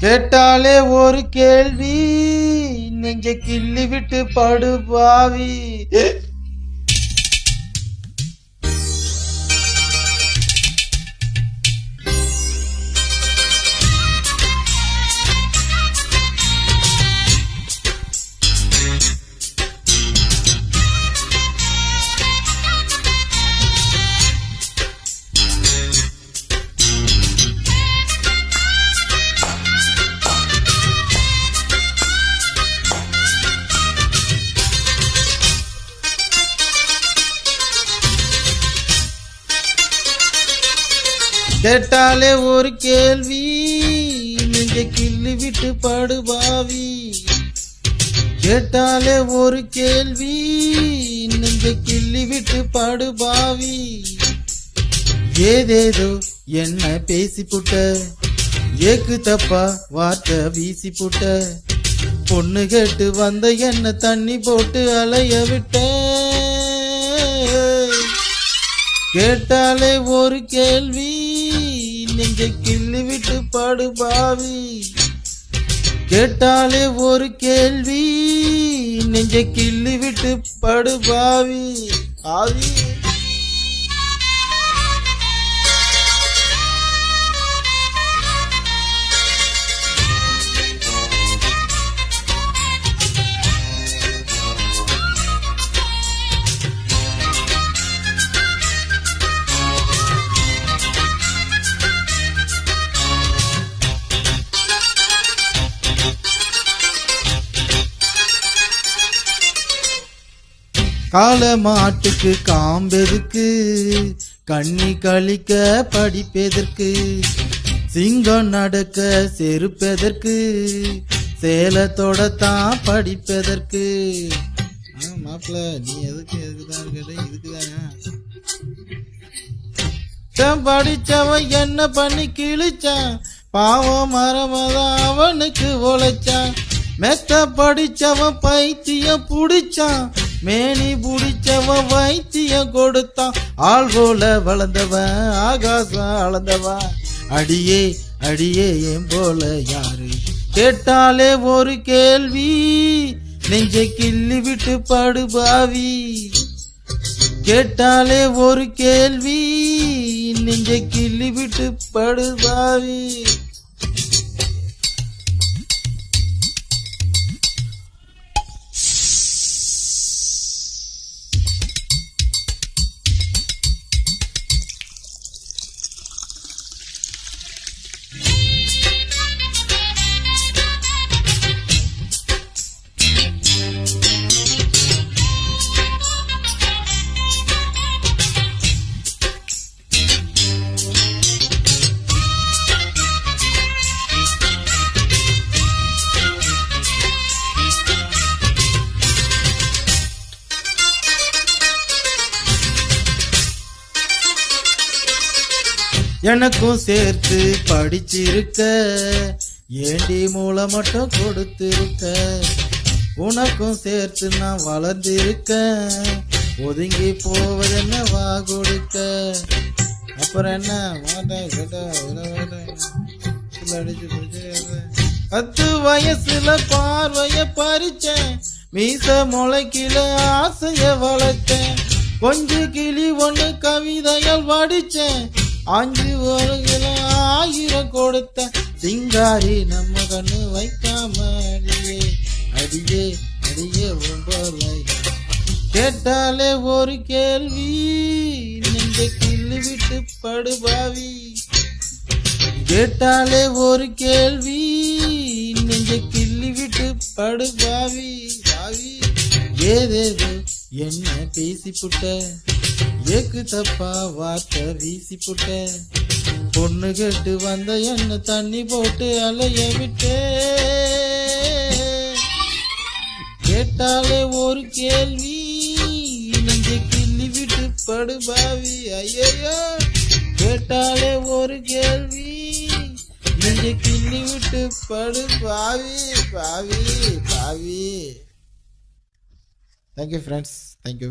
கேட்டாலே ஒரு கேள்வி நெஞ்ச கிள்ளி விட்டு படு கேட்டாலே ஒரு கேள்வி. நெஞ்ச கிள்ளி விட்டு படு பாவி. கேட்டாலே ஒரு கேள்வி. நெஞ்ச கிள்ளி விட்டு படு பாவி. ஏதேதோ என்ன பேசி புட்ட. ஏக்கு தப்பா வார்த்தை வீசி புட்ட. பொண்ணு கேட்டு வந்த என்ன தண்ணி போட்டு அலைய விட்ட. கேட்டாலே ஒரு கேள்வி. நெஞ்சை கிள்ளி விட்டு பாடு பாவி. கேட்டாலே ஒரு கேள்வி நெஞ்சை கிள்ளி விட்டு படு பாவி. ஆவி. கால மாட்டுக்கு காம்பெதுக்கு கண்ணி கழிக்க படிப்பெதற்கு சிங்கம் நடக்க செருப்பெதற்கு சேலத்தோட தான் படிப்பெதற்கு மாப்பிள்ள நீ எதுக்கு எதுக்குதான் கேட்ட இதுக்குதான் படிச்சவன் என்ன பண்ணி கிழிச்சான்? பாவம் மரமதான் அவனுக்கு உழைச்சான். மெத்த படிச்சவன் பைத்தியம் புடிச்சான். மேனி புடிச்சவன் வைத்தியம் கொடுத்தான் ஆள் போல வளர்ந்தவன் ஆகாசம் அளந்தவன் அடியே அடியே என் போல யாரு? கேட்டாலே ஒரு கேள்வி நெஞ்ச கிள்ளி விட்டு படு பாவி. கேட்டாலே ஒரு கேள்வி நெஞ்ச கிள்ளி விட்டு படு எனக்கும் சேர்த்து படிச்சிருக்க. ஏண்டி மூளை மட்டும் கொடுத்திருக்க? உனக்கும் சேர்த்து நான் வளர்ந்திருக்க. ஒதுங்கி போவதென்ன வா கொடுக்க? அப்புறம் என்ன? பத்து வயசுல பார்வைய பறிச்சேன். மீச முளைக்கில ஆசைய வளர்த்தேன். கொஞ்சம் கிளி ஒண்ணு கவிதைகள் வடிச்சேன். அஞ்சு ஒரு கிலோ ஆயிரம் கொடுத்த சிங்காரி நம்ம கண்ணு வைக்காம அடியே அடியே அடியே ஒன்பது கேட்டாலே ஒரு கேள்வி நீங்க கிள்ளு விட்டு படுபாவி. கேட்டாலே ஒரு கேள்வி நெஞ்ச கிள்ளி விட்டு படுபாவி. பாவி ஏதேதோ என்ன பேசி புட்ட ஏக்கு தப்பா வார்த்தை வீசி புட்ட பொண்ணு கெட்டு வந்த என்ன தண்ணி போட்டு அலைய விட்டே கேட்டாலே ஒரு கேள்வி நெஞ்ச கிள்ளி விட்டு படுபாவி ஐயோ கேட்டாலே ஒரு கேள்வி நெஞ்ச கிள்ளி விட்டு படு பாவி பாவி பாவி. Thank you friends thank you